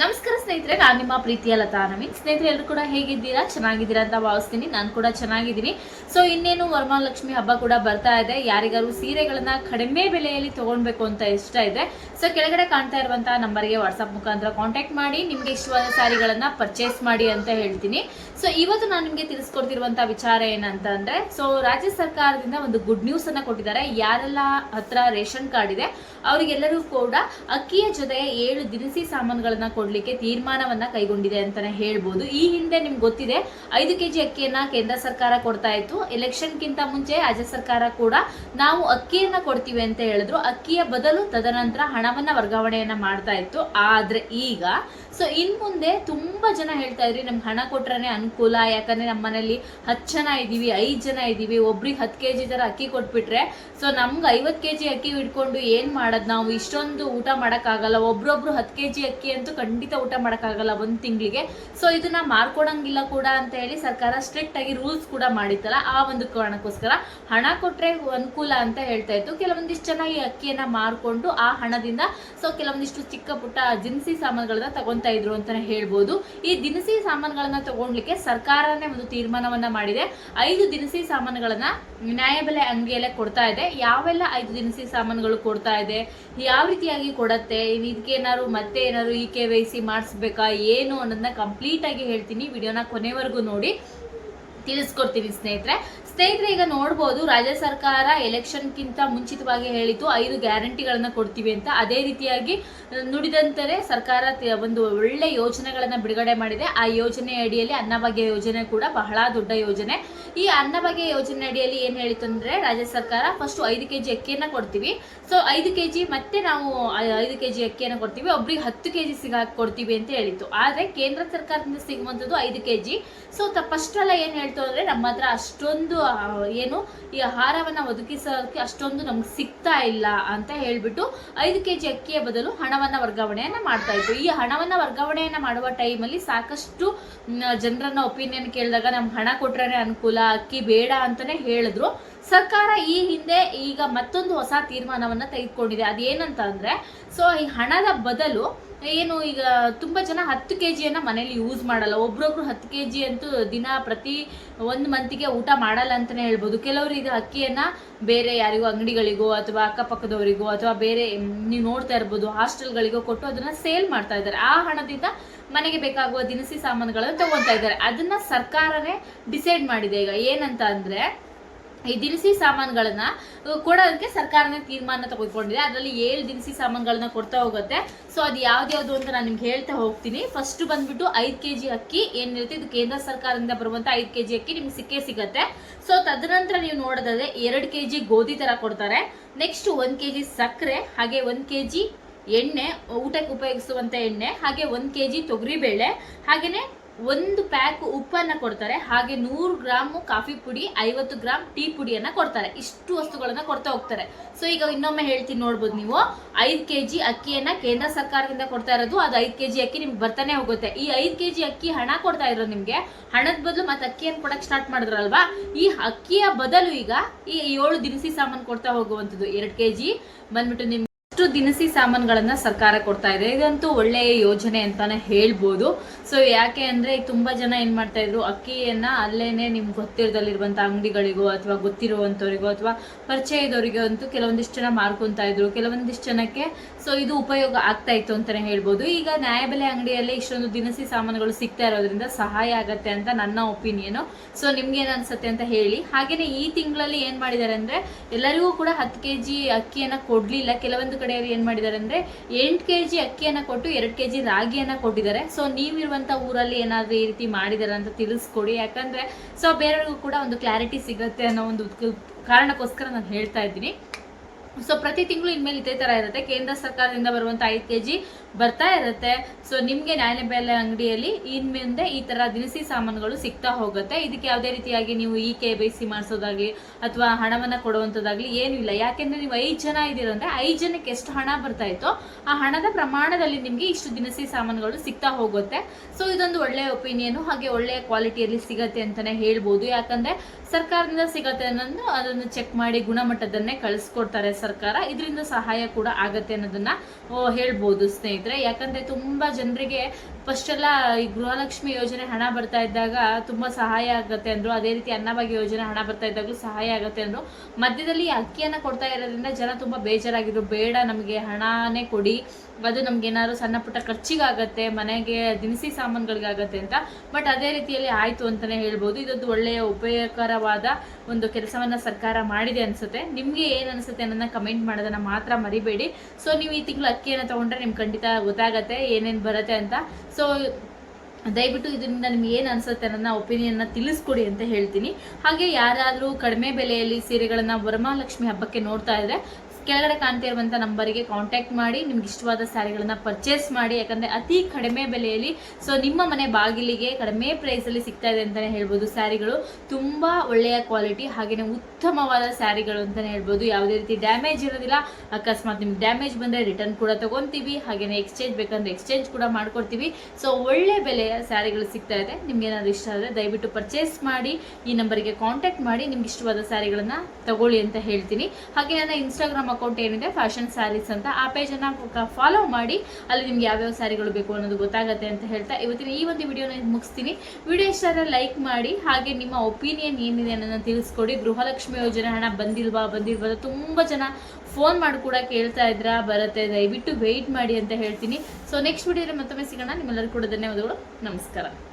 ನಮಸ್ಕಾರ ಸ್ನೇಹಿತರೆ, ನಾನು ನಿಮ್ಮ ಪ್ರೀತಿಯ ಲತಾ ನವೀನ್. ಸ್ನೇಹಿತರೆ, ಎಲ್ಲರೂ ಕೂಡ ಹೇಗಿದ್ದೀರಾ? ಚೆನ್ನಾಗಿದ್ದೀರಾ ಅಂತ ಭಾವಿಸ್ತೀನಿ. ನಾನು ಕೂಡ ಚೆನ್ನಾಗಿದ್ದೀನಿ. ಸೊ ಇನ್ನೇನು ವರಮಹಾಲಕ್ಷ್ಮಿ ಹಬ್ಬ ಕೂಡ ಬರ್ತಾ ಇದೆ. ಯಾರಿಗಾರು ಸೀರೆಗಳನ್ನ ಕಡಿಮೆ ಬೆಲೆಯಲ್ಲಿ ತಗೊಳ್ಬೇಕು ಅಂತ ಇಷ್ಟ ಇದೆ. ಸೊ ಕೆಳಗಡೆ ಕಾಣ್ತಾ ಇರುವಂತಹ ನಂಬರ್ಗೆ ವಾಟ್ಸಪ್ ಮುಖಾಂತರ ಕಾಂಟ್ಯಾಕ್ಟ್ ಮಾಡಿ. ನಿಮಗೆ ಇಷ್ಟವಾದ ಸ್ಯಾರಿಗಳನ್ನ ಪರ್ಚೇಸ್ ಮಾಡಿ ಅಂತ ಹೇಳ್ತೀನಿ. ಸೊ ಇವತ್ತು ನಾನು ನಿಮಗೆ ತಿಳಿಸ್ಕೊಡ್ತಿರುವಂತಹ ವಿಚಾರ ಏನಂತ ಅಂದ್ರೆ ಸೊ ರಾಜ್ಯ ಸರ್ಕಾರದಿಂದ ಒಂದು ಗುಡ್ ನ್ಯೂಸ್ ಅನ್ನ ಕೊಟ್ಟಿದ್ದಾರೆ. ಯಾರೆಲ್ಲ ಹತ್ರ ರೇಷನ್ ಕಾರ್ಡ್ ಇದೆ, ಅವರಿಗೆಲ್ಲರೂ ಕೂಡ ಅಕ್ಕಿಯ ಜೊತೆ ಏಳು ದಿನಸಿ ಸಾಮಾನುಗಳನ್ನ ಕೊಡ್ಲಿಕ್ಕೆ ತೀರ್ಮಾನವನ್ನ ಕೈಗೊಂಡಿದೆ ಅಂತಾನೆ ಹೇಳ್ಬೋದು. ಈ ಹಿಂದೆ ನಿಮ್ಗೆ ಗೊತ್ತಿದೆ, ಐದು ಕೆಜಿ ಅಕ್ಕಿಯನ್ನ ಕೇಂದ್ರ ಸರ್ಕಾರ ಕೊಡ್ತಾ ಇತ್ತು. ಎಲೆಕ್ಷನ್ಗಿಂತ ಮುಂಚೆ ರಾಜ್ಯ ಸರ್ಕಾರ ಕೂಡ ನಾವು ಅಕ್ಕಿಯನ್ನ ಕೊಡ್ತೀವಿ ಅಂತ ಹೇಳಿದ್ರು. ಅಕ್ಕಿಯ ಬದಲು ತದನಂತರ ಹಣವನ್ನ ವರ್ಗಾವಣೆಯನ್ನ ಮಾಡ್ತಾ ಇತ್ತು. ಆದ್ರೆ ಈಗ ಸೊ ಇನ್ ಮುಂದೆ ತುಂಬಾ ಜನ ಹೇಳ್ತಾ ಇದ್ರಿ, ನಮ್ಗೆ ಹಣ ಕೊಟ್ರನೆ ಅನುಕೂಲ, ಯಾಕಂದ್ರೆ ನಮ್ಮ ಮನೇಲಿ ಹತ್ತು ಜನ ಇದೀವಿ ಐದು ಜನ ಇದೀವಿ ಒಬ್ರಿಗೆ ಹತ್ತು ಕೆ ಜಿ ತರ ಅಕ್ಕಿ ಕೊಟ್ಬಿಟ್ರೆ, ಸೊ ನಮ್ಗೆ ಐವತ್ತು ಕೆ ಜಿ ಅಕ್ಕಿ ಇಟ್ಕೊಂಡು ಏನು ಮಾಡೋದು ನಾವು? ಇಷ್ಟೊಂದು ಊಟ ಮಾಡೋಕ್ಕಾಗಲ್ಲ, ಒಬ್ರೊಬ್ರು ಹತ್ತು ಕೆ ಜಿ ಅಕ್ಕಿ ಅಂತೂ ಖಂಡಿತ ಊಟ ಮಾಡೋಕ್ಕಾಗಲ್ಲ ಒಂದು ತಿಂಗಳಿಗೆ. ಸೊ ಇದನ್ನ ಮಾರ್ಕೊಡಂಗಿಲ್ಲ ಕೂಡ ಅಂತ ಹೇಳಿ ಸರ್ಕಾರ ಸ್ಟ್ರಿಕ್ಟ್ ಆಗಿ ರೂಲ್ಸ್ ಕೂಡ ಮಾಡಿತ್ತಲ್ಲ, ಆ ಒಂದು ಕಾರಣಕ್ಕೋಸ್ಕರ ಹಣ ಕೊಟ್ಟರೆ ಅನುಕೂಲ ಅಂತ ಹೇಳ್ತಾ ಇತ್ತು. ಕೆಲವೊಂದಿಷ್ಟು ಜನ ಈ ಅಕ್ಕಿಯನ್ನ ಮಾರ್ಕೊಂಡು ಆ ಹಣದಿಂದ, ಸೊ ಕೆಲವೊಂದಿಷ್ಟು ಚಿಕ್ಕ ಪುಟ್ಟ ದಿನಸಿ ಸಾಮಾನುಗಳನ್ನ ತಗೊಂತಾ ಇದ್ರು ಅಂತಾನೆ ಹೇಳ್ಬೋದು. ಈ ದಿನಸಿ ಸಾಮಾನುಗಳನ್ನ ತಗೊಂಡ್ಲಿಕ್ಕೆ ಸರ್ಕಾರನೇ ಒಂದು ತೀರ್ಮಾನವನ್ನ ಮಾಡಿದೆ. ಐದು ದಿನಸಿ ಸಾಮಾನುಗಳನ್ನ ನ್ಯಾಯಬೆಲೆ ಅಂಗಡಿಯಲ್ಲೇ ಕೊಡ್ತಾ ಇದೆ. ಯಾವೆಲ್ಲ ಐದು ದಿನಸಿ ಸಾಮಾನುಗಳು ಕೊಡ್ತಾ ಇದೆ? ಯಾವ ರೀತಿಯಾಗಿ ಕೊಡತ್ತೆ? ಇದಕ್ಕೆ ಏನಾದ್ರು ಮತ್ತೆ ಏನಾದ್ರು ಈ ಕೆ ವೈ ಸಿ ಮಾಡಿಸ್ಬೇಕಾ? ಏನು ಅನ್ನೋದನ್ನ ಕಂಪ್ಲೀಟ್ ಆಗಿ ಹೇಳ್ತೀನಿ. ವಿಡಿಯೋನ ಕೊನೆವರೆಗೂ ನೋಡಿ. ತಿಳಿಸ್ಕೊಡ್ತೀನಿ ಸ್ನೇಹಿತರೆ. ಸ್ನೇಹಿತರೆ, ಈಗ ನೋಡ್ಬೋದು, ರಾಜ್ಯ ಸರ್ಕಾರ ಎಲೆಕ್ಷನ್ಗಿಂತ ಮುಂಚಿತವಾಗಿ ಹೇಳಿತು ಐದು ಗ್ಯಾರಂಟಿಗಳನ್ನು ಕೊಡ್ತೀವಿ ಅಂತ. ಅದೇ ರೀತಿಯಾಗಿ ನುಡಿದಂತೆ ಸರ್ಕಾರ ಒಂದು ಒಳ್ಳೆ ಯೋಜನೆಗಳನ್ನು ಬಿಡುಗಡೆ ಮಾಡಿದೆ. ಆ ಯೋಜನೆ ಅಡಿಯಲ್ಲಿ ಅನ್ನಭಾಗ್ಯ ಯೋಜನೆ ಕೂಡ ಬಹಳ ದೊಡ್ಡ ಯೋಜನೆ. ಈ ಅನ್ನಭಾಗ್ಯ ಯೋಜನೆ ಅಡಿಯಲ್ಲಿ ಏನು ಹೇಳಿತು ಅಂದ್ರೆ, ರಾಜ್ಯ ಸರ್ಕಾರ ಫಸ್ಟ್ ಐದು ಕೆಜಿ ಅಕ್ಕಿಯನ್ನು ಕೊಡ್ತೀವಿ. ಸೊ ಐದು ಕೆಜಿ ಮತ್ತೆ ನಾವು ಐದು ಕೆ ಕೆಜಿ ಅಕ್ಕಿಯನ್ನು ಕೊಡ್ತೀವಿ. ಒಬ್ರಿಗೆ ಹತ್ತು ಕೆಜಿ ಸಿಗ ಕೊಡ್ತೀವಿ ಅಂತ ಹೇಳಿತ್ತು. ಆದರೆ ಕೇಂದ್ರ ಸರ್ಕಾರದಿಂದ ಸಿಗುವಂಥದ್ದು ಐದು ಕೆ ಜಿ. ಸೊ ಫಸ್ಟ್ ಏನ್ ಹೇಳ್ತು ಅಂದ್ರೆ, ನಮ್ಮ ಹತ್ರ ಅಷ್ಟೊಂದು ಏನು, ಈ ಆಹಾರವನ್ನು ಒದಗಿಸೋಕ್ಕೆ ಅಷ್ಟೊಂದು ನಮ್ಗೆ ಸಿಗ್ತಾ ಇಲ್ಲ ಅಂತ ಹೇಳಿಬಿಟ್ಟು ಐದು ಕೆಜಿ ಅಕ್ಕಿಯ ಬದಲು ಹಣವನ್ನ ವರ್ಗಾವಣೆಯನ್ನು ಮಾಡ್ತಾ ಇತ್ತು ಈ ಹಣವನ್ನ ವರ್ಗಾವಣೆಯನ್ನು ಮಾಡುವ ಟೈಮಲ್ಲಿ ಸಾಕಷ್ಟು ಜನರನ್ನ ಒಪಿನಿಯನ್ ಕೇಳಿದಾಗ ನಮ್ಗೆ ಹಣ ಕೊಟ್ರೆ ಅನುಕೂಲ, ಅಕ್ಕಿ ಬೇಡ ಅಂತಲೇ ಹೇಳಿದ್ರು. ಸರ್ಕಾರ ಈ ಹಿಂದೆ ಈಗ ಮತ್ತೊಂದು ಹೊಸ ತೀರ್ಮಾನವನ್ನು ತೆಗೆದುಕೊಂಡಿದೆ. ಅದೇನಂತ ಅಂದರೆ ಸೊ ಈ ಹಣದ ಬದಲು ಏನು ಈಗ ತುಂಬಾ ಜನ ಹತ್ತು ಕೆ ಜಿಯನ್ನು ಮನೇಲಿ ಯೂಸ್ ಮಾಡಲ್ಲ. ಒಬ್ರೊಬ್ರು ಹತ್ತು ಕೆ ಜಿ ಅಂತೂ ದಿನ ಪ್ರತಿ ಒಂದು ಮಂತಿಗೆ ಊಟ ಮಾಡಲ್ಲ ಅಂತಲೇ ಹೇಳ್ಬೋದು. ಕೆಲವರು ಇದು ಅಕ್ಕಿಯನ್ನ ಬೇರೆ ಯಾರಿಗೋ ಅಂಗಡಿಗಳಿಗೋ ಅಥವಾ ಅಕ್ಕಪಕ್ಕದವರಿಗೋ ಅಥವಾ ಬೇರೆ ನೀವು ನೋಡ್ತಾ ಇರ್ಬೋದು, ಹಾಸ್ಟೆಲ್ಗಳಿಗೋ ಕೊಟ್ಟು ಅದನ್ನ ಸೇಲ್ ಮಾಡ್ತಾ ಇದ್ದಾರೆ. ಆ ಹಣದಿಂದ ಮನೆಗೆ ಬೇಕಾಗುವ ದಿನಸಿ ಸಾಮಾನುಗಳನ್ನು ತಗೊತಾ ಇದ್ದಾರೆ. ಅದನ್ನ ಸರ್ಕಾರನೇ ಡಿಸೈಡ್ ಮಾಡಿದೆ. ಈಗ ಏನಂತ ಅಂದ್ರೆ ಈ ದಿನಸಿ ಸಾಮಾನುಗಳನ್ನ ಕೊಡೋದಕ್ಕೆ ಸರ್ಕಾರನೇ ತೀರ್ಮಾನ ತೆಗೆದುಕೊಂಡಿದೆ. ಅದರಲ್ಲಿ ಏಳು ದಿನಸಿ ಸಾಮಾನುಗಳನ್ನ ಕೊಡ್ತಾ ಹೋಗುತ್ತೆ. ಸೊ, ಅದು ಯಾವ್ದ್ಯಾವ್ದು ಅಂತ ನಾನು ನಿಮ್ಗೆ ಹೇಳ್ತಾ ಹೋಗ್ತೀನಿ. ಫಸ್ಟ್ ಬಂದ್ಬಿಟ್ಟು ಐದು ಕೆ ಜಿ ಅಕ್ಕಿ ಏನಿರುತ್ತೆ ಇದು ಕೇಂದ್ರ ಸರ್ಕಾರದಿಂದ ಬರುವಂತ ಐದು ಕೆ ಜಿ ಅಕ್ಕಿ ನಿಮ್ಗೆ ಸಿಕ್ಕೇ ಸಿಗುತ್ತೆ. ಸೊ ತದನಂತರ ನೀವು ನೋಡೋದಾದ್ರೆ ಎರಡು ಕೆ ಜಿ ಗೋಧಿ ತರ ಕೊಡ್ತಾರೆ. ನೆಕ್ಸ್ಟ್ ಒಂದು ಕೆ ಜಿ ಸಕ್ಕರೆ, ಹಾಗೆ ಒಂದು ಕೆ ಜಿ ಎಣ್ಣೆ, ಊಟಕ್ಕೆ ಉಪಯೋಗಿಸುವಂತ ಎಣ್ಣೆ, ಹಾಗೆ ಒಂದು ಕೆ ಜಿ ತೊಗರಿಬೇಳೆ, ಹಾಗೇನೆ ಒಂದು ಪ್ಯಾಕ್ ಉಪ್ಪನ್ನು ಕೊಡ್ತಾರೆ. ಹಾಗೆ ನೂರು ಗ್ರಾಮ್ ಕಾಫಿ ಪುಡಿ, ಐವತ್ತು ಗ್ರಾಮ್ ಟೀ ಪುಡಿಯನ್ನು ಕೊಡ್ತಾರೆ. ಇಷ್ಟು ವಸ್ತುಗಳನ್ನು ಕೊಡ್ತಾ ಹೋಗ್ತಾರೆ. ಸೊ ಈಗ ಇನ್ನೊಮ್ಮೆ ಹೇಳ್ತೀನಿ ನೋಡ್ಬೋದು ನೀವು. ಐದು ಕೆ ಜಿ ಅಕ್ಕಿಯನ್ನು ಕೇಂದ್ರ ಸರ್ಕಾರದಿಂದ ಕೊಡ್ತಾ ಇರೋದು. ಅದು ಐದು ಕೆ ಜಿ ಅಕ್ಕಿ ನಿಮ್ಗೆ ಬರ್ತಾನೆ ಹೋಗುತ್ತೆ. ಈ ಐದು ಕೆ ಜಿ ಅಕ್ಕಿ ಹಣ ಕೊಡ್ತಾ ಇರೋದು ನಿಮಗೆ. ಹಣದ ಬದಲು ಮತ್ತು ಅಕ್ಕಿಯನ್ನು ಕೊಡಕ್ಕೆ ಸ್ಟಾರ್ಟ್ ಮಾಡಿದ್ರಲ್ವಾ? ಈ ಅಕ್ಕಿಯ ಬದಲು ಈಗ ಈ ಏಳು ದಿನಸಿ ಸಾಮಾನು ಕೊಡ್ತಾ ಹೋಗುವಂಥದ್ದು. ಎರಡು ಕೆ ಜಿ ಬಂದ್ಬಿಟ್ಟು ನಿಮ್ಗೆ ದಿನಸಿ ಸಾಮಾನುಗಳನ್ನ ಸರ್ಕಾರ ಕೊಡ್ತಾ ಇದೆ. ಇದಂತೂ ಒಳ್ಳೆಯ ಯೋಜನೆ ಅಂತಾನೆ ಹೇಳ್ಬೋದು. ಸೊ ಯಾಕೆ ಅಂದ್ರೆ ತುಂಬಾ ಜನ ಏನ್ ಮಾಡ್ತಾ ಇದ್ರು, ಅಕ್ಕಿಯನ್ನ ಅಲ್ಲೇನೆ ನಿಮ್ಗೆ ಗೊತ್ತಿರದಲ್ಲಿರುವಂತ ಅಂಗಡಿಗಳಿಗೋ ಅಥವಾ ಗೊತ್ತಿರುವಂತವರಿಗೋ ಅಥವಾ ಪರಿಚಯದವರಿಗೋ ಅಂತೂ ಕೆಲವೊಂದಿಷ್ಟು ಜನ ಮಾರ್ಕೊತಾ ಇದ್ರು. ಕೆಲವೊಂದಿಷ್ಟು ಜನಕ್ಕೆ ಸೊ ಇದು ಉಪಯೋಗ ಆಗ್ತಾ ಇತ್ತು ಅಂತಾನೆ ಹೇಳ್ಬೋದು. ಈಗ ನ್ಯಾಯಬೆಲೆ ಅಂಗಡಿಯಲ್ಲಿ ಇಷ್ಟೊಂದು ದಿನಸಿ ಸಾಮಾನುಗಳು ಸಿಗ್ತಾ ಇರೋದ್ರಿಂದ ಸಹಾಯ ಆಗತ್ತೆ ಅಂತ ನನ್ನ ಒಪಿನಿಯನ್. ಸೊ ನಿಮ್ಗೆ ಏನ್ ಅನ್ಸುತ್ತೆ ಅಂತ ಹೇಳಿ. ಹಾಗೇನೆ ಈ ತಿಂಗಳಲ್ಲಿ ಏನ್ ಮಾಡಿದ್ದಾರೆ ಅಂದ್ರೆ, ಎಲ್ಲರಿಗೂ ಕೂಡ ಹತ್ತು ಕೆ ಜಿ ಅಕ್ಕಿಯನ್ನ ಕೊಡ್ಲಿಲ್ಲ. ಕೆಲವೊಂದು ಕಡೆಯಲ್ಲಿ ಏನ್ ಮಾಡಿದ್ದಾರೆ ಅಂದ್ರೆ ಎಂಟು ಕೆ ಜಿ ಅಕ್ಕಿಯನ್ನ ಕೊಟ್ಟು ಎರಡು ಕೆ ಜಿ ರಾಗಿಯನ್ನ ಕೊಟ್ಟಿದ್ದಾರೆ. ಸೊ ನೀವಿರುವಂತ ಊರಲ್ಲಿ ಏನಾದ್ರೂ ಈ ರೀತಿ ಮಾಡಿದಾರೆ ಅಂತ ತಿಳಿಸ್ಕೊಡಿ. ಯಾಕಂದ್ರೆ ಸೊ ಬೇರೆಯವ್ರಿಗೂ ಕೂಡ ಒಂದು ಕ್ಲಾರಿಟಿ ಸಿಗುತ್ತೆ ಅನ್ನೋ ಒಂದು ಕಾರಣಕ್ಕೋಸ್ಕರ ನಾನು ಹೇಳ್ತಾ ಇದ್ದೀನಿ. ಸೊ ಪ್ರತಿ ತಿಂಗಳು ಇನ್ಮೇಲೆ ಇದೇ ತರ ಇರುತ್ತೆ. ಕೇಂದ್ರ ಸರ್ಕಾರದಿಂದ ಬರುವಂತ ಐದು ಕೆ ಜಿ ಬರ್ತಾ ಇರುತ್ತೆ. ಸೊ ನಿಮ್ಗೆ ನ್ಯಾಯಬೆಲೆ ಅಂಗಡಿಯಲ್ಲಿ ಇನ್ಮುಂದೆ ಈ ತರ ದಿನಸಿ ಸಾಮಾನುಗಳು ಸಿಗ್ತಾ ಹೋಗುತ್ತೆ. ಇದಕ್ಕೆ ಯಾವುದೇ ರೀತಿಯಾಗಿ ನೀವು ಇ ಕೆ ಬೈ ಸಿ ಮಾಡಿಸೋದಾಗಲಿ ಅಥವಾ ಹಣವನ್ನ ಕೊಡುವಂಥದ್ದಾಗಲಿ ಏನೂ ಇಲ್ಲ. ಯಾಕೆಂದರೆ ನೀವು ಐದು ಜನ ಇದ್ದೀರಂದರೆ ಐದು ಜನಕ್ಕೆ ಎಷ್ಟು ಹಣ ಬರ್ತಾ ಇತ್ತು ಆ ಹಣದ ಪ್ರಮಾಣದಲ್ಲಿ ನಿಮಗೆ ಇಷ್ಟು ದಿನಸಿ ಸಾಮಾನುಗಳು ಸಿಗ್ತಾ ಹೋಗುತ್ತೆ. ಸೊ ಇದೊಂದು ಒಳ್ಳೆಯ ಒಪಿನಿಯನ್ ಹಾಗೆ ಒಳ್ಳೆಯ ಕ್ವಾಲಿಟಿಯಲ್ಲಿ ಸಿಗತ್ತೆ ಅಂತಾನೆ ಹೇಳ್ಬೋದು. ಯಾಕಂದ್ರೆ ಸರ್ಕಾರದಿಂದ ಸಿಗತ್ತೆ ಅನ್ನೋದು ಅದನ್ನು ಚೆಕ್ ಮಾಡಿ ಗುಣಮಟ್ಟದನ್ನೇ ಕಳಿಸ್ಕೊಡ್ತಾರೆ ಸರ್ಕಾರ ಇದರಿಂದ ಸಹಾಯ ಕೂಡ ಆಗತ್ತೆ ಅನ್ನೋದನ್ನ ಹೇಳ್ಬೋದು ಸ್ನೇಹಿತರೆ. ಯಾಕಂದ್ರೆ ತುಂಬಾ ಜನರಿಗೆ ಫಸ್ಟ್ ಎಲ್ಲ ಈ ಗೃಹಲಕ್ಷ್ಮಿ ಯೋಜನೆ ಹಣ ಬರ್ತಾ ಇದ್ದಾಗ ತುಂಬಾ ಸಹಾಯ ಆಗುತ್ತೆ ಅಂದ್ರು. ಅದೇ ರೀತಿ ಅನ್ನಭಾಗ್ಯ ಯೋಜನೆ ಹಣ ಬರ್ತಾ ಇದ್ದಾಗಲೂ ಸಹಾಯ ಆಗುತ್ತೆ ಅಂದ್ರು. ಮಧ್ಯದಲ್ಲಿ ಅಕ್ಕಿಯನ್ನ ಕೊಡ್ತಾ ಇರೋದ್ರಿಂದ ಜನ ತುಂಬಾ ಬೇಜಾರಾಗಿದ್ರು. ಬೇಡ, ನಮಗೆ ಹಣನೇ ಕೊಡಿ. ಅದು ನಮ್ಗೆ ಏನಾದ್ರು ಸಣ್ಣ ಪುಟ್ಟ ಖರ್ಚಿಗಾಗತ್ತೆ, ಮನೆಗೆ ದಿನಸಿ ಸಾಮಾನುಗಳಿಗಾಗತ್ತೆ ಅಂತ. ಬಟ್ ಅದೇ ರೀತಿಯಲ್ಲಿ ಆಯ್ತು ಅಂತಾನೆ ಹೇಳ್ಬೋದು. ಇದೊಂದು ಒಳ್ಳೆಯ ಉಪಯೋಗಕರವಾದ ಒಂದು ಕೆಲಸವನ್ನ ಸರ್ಕಾರ ಮಾಡಿದೆ ಅನ್ಸುತ್ತೆ. ನಿಮಗೆ ಏನ್ ಅನ್ಸುತ್ತೆ ಅನ್ನೋದನ್ನ ಕಮೆಂಟ್ ಮಾಡೋದನ್ನ ಮಾತ್ರ ಮರಿಬೇಡಿ. ಸೊ ನೀವು ಈ ತಿಂಗಳು ಅಕ್ಕಿಯನ್ನು ತಗೊಂಡ್ರೆ ನಿಮ್ಗೆ ಖಂಡಿತ ಗೊತ್ತಾಗತ್ತೆ ಏನೇನು ಬರುತ್ತೆ ಅಂತ. ಸೊ ದಯವಿಟ್ಟು ಇದರಿಂದ ನಿಮ್ಗೆ ಏನು ಅನ್ಸುತ್ತೆ ಅನ್ನೋದನ್ನ ಒಪಿನಿಯನ್ನ ತಿಳಿಸ್ಕೊಡಿ ಅಂತ ಹೇಳ್ತೀನಿ. ಹಾಗೆ ಯಾರಾದರೂ ಕಡಿಮೆ ಬೆಲೆಯಲ್ಲಿ ಸೀರೆಗಳನ್ನು ವರಮಹಾಲಕ್ಷ್ಮಿ ಹಬ್ಬಕ್ಕೆ ನೋಡ್ತಾ ಇದ್ರೆ ಕೆಳಗಡೆ ಕಾಣ್ತಾ ಇರುವಂಥ ನಂಬರಿಗೆ ಕಾಂಟ್ಯಾಕ್ಟ್ ಮಾಡಿ, ನಿಮ್ಗೆ ಇಷ್ಟವಾದ ಸ್ಯಾರಿಗಳನ್ನ ಪರ್ಚೇಸ್ ಮಾಡಿ, ಯಾಕಂದ್ರೆ ಅತಿ ಕಡಿಮೆ ಬೆಲೆಯಲ್ಲಿ ಸೊ ನಿಮ್ಮ ಮನೆ ಬಾಗಿಲಿಗೆ ಕಡಿಮೆ ಪ್ರೈಸಲ್ಲಿ ಸಿಗ್ತಾ ಇದೆ ಅಂತಲೇ ಹೇಳ್ಬೋದು ಸ್ಯಾರಿಗಳು. ತುಂಬ ಒಳ್ಳೆಯ ಕ್ವಾಲಿಟಿ ಹಾಗೆಯೇ ಉತ್ತಮವಾದ ಸ್ಯಾರಿಗಳು ಅಂತಲೇ ಹೇಳ್ಬೋದು. ಯಾವುದೇ ರೀತಿ ಡ್ಯಾಮೇಜ್ ಇರೋದಿಲ್ಲ. ಅಕಸ್ಮಾತ್ ನಿಮ್ಗೆ ಡ್ಯಾಮೇಜ್ ಬಂದರೆ ರಿಟರ್ನ್ ಕೂಡ ತಗೊಂತೀವಿ ಹಾಗೆಯೇ ಎಕ್ಸ್ಚೇಂಜ್ ಬೇಕಂದ್ರೆ ಎಕ್ಸ್ಚೇಂಜ್ ಕೂಡ ಮಾಡ್ಕೊಡ್ತೀವಿ. ಸೊ ಒಳ್ಳೆ ಬೆಲೆಯ ಸ್ಯಾರಿಗಳು ಸಿಗ್ತಾ ಇದೆ. ನಿಮ್ಗೆ ಏನಾದ್ರು ಇಷ್ಟ ಆದರೆ ದಯವಿಟ್ಟು ಪರ್ಚೇಸ್ ಮಾಡಿ, ಈ ನಂಬರಿಗೆ ಕಾಂಟ್ಯಾಕ್ಟ್ ಮಾಡಿ, ನಿಮ್ಗೆ ಇಷ್ಟವಾದ ಸ್ಯಾರಿಗಳನ್ನ ತಗೊಳ್ಳಿ ಅಂತ ಹೇಳ್ತೀನಿ. ಹಾಗೆ ನನ್ನ ಇನ್ಸ್ಟಾಗ್ರಾಮ್ ಅಕೌಂಟ್ ಏನಿದೆ ಫ್ಯಾಷನ್ ಸ್ಯಾರೀಸ್ ಅಂತ ಆ ಪೇಜನ್ನು ಫಾಲೋ ಮಾಡಿ ಅಲ್ಲಿ ನಿಮ್ಗೆ ಯಾವ್ಯಾವ ಸ್ಯಾರಿಗಳು ಬೇಕು ಅನ್ನೋದು ಗೊತ್ತಾಗುತ್ತೆ ಅಂತ ಹೇಳ್ತಾ ಇವತ್ತಿನ ಈ ಒಂದು ವಿಡಿಯೋನ ಮುಗಿಸ್ತೀನಿ. ವಿಡಿಯೋ ಇಷ್ಟ ಲೈಕ್ ಮಾಡಿ, ಹಾಗೆ ನಿಮ್ಮ ಒಪಿನಿಯನ್ ಏನಿದೆ ಅನ್ನೋದನ್ನ ತಿಳಿಸ್ಕೊಡಿ. ಗೃಹಲಕ್ಷ್ಮಿ ಯೋಜನೆ ಹಣ ಬಂದಿಲ್ವಾ ಬಂದಿಲ್ವಾ ತುಂಬ ಜನ ಫೋನ್ ಮಾಡಿ ಕೂಡ ಕೇಳ್ತಾ ಇದ್ರ, ಬರುತ್ತೆ. ದಯವಿಟ್ಟು ವೆಯ್ಟ್ ಮಾಡಿ ಅಂತ ಹೇಳ್ತೀನಿ. ಸೊ ನೆಕ್ಸ್ಟ್ ವಿಡಿಯೋದಲ್ಲಿ ಮತ್ತೊಮ್ಮೆ ಸಿಗೋಣ. ನಿಮ್ಮೆಲ್ಲರೂ ಕೂಡ ಧನ್ಯವಾದಗಳು. ನಮಸ್ಕಾರ.